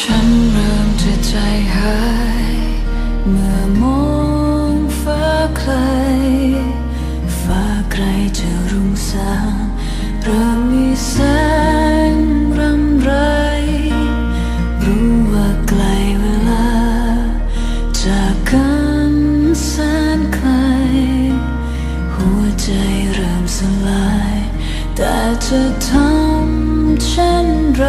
ฉันเริ่มจะใจหาย เมื่อมองฟ้าไกล ฟ้าไกลจะรุ่งสางเริ่มมีแสงรำไร รู้ว่าไกลเวลา จากกันแสนไกล หัวใจเริ่มสลาย แต่จะทำเช่นไร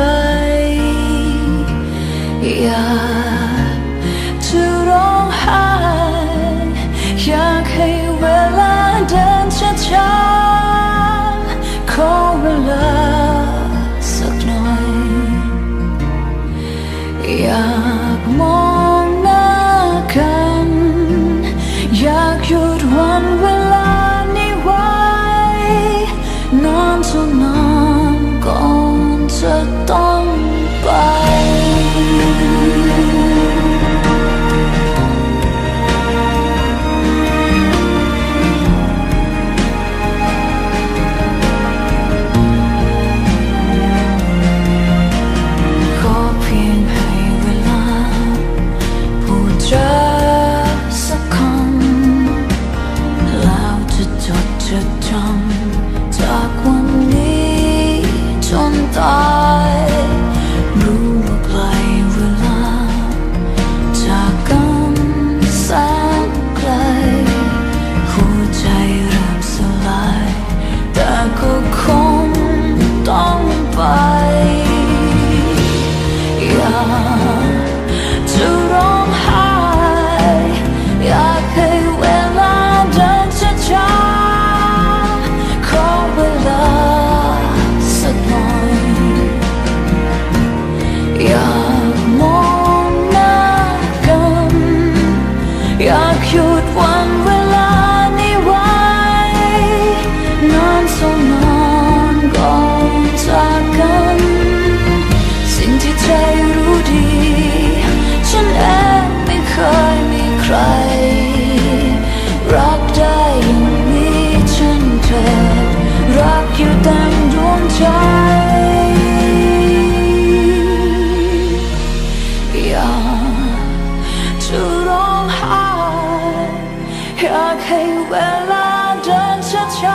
黑为了人悄悄，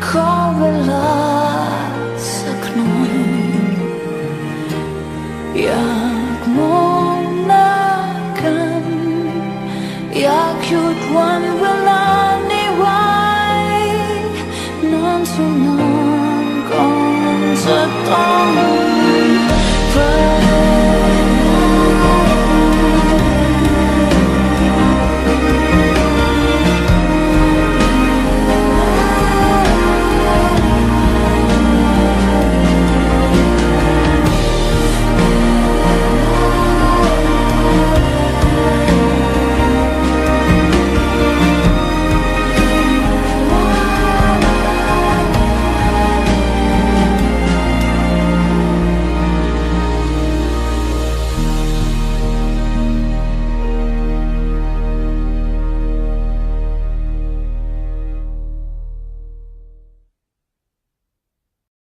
空为了色浓，jak monakan, jak jutwan wala niway, non sunon kong sa tong.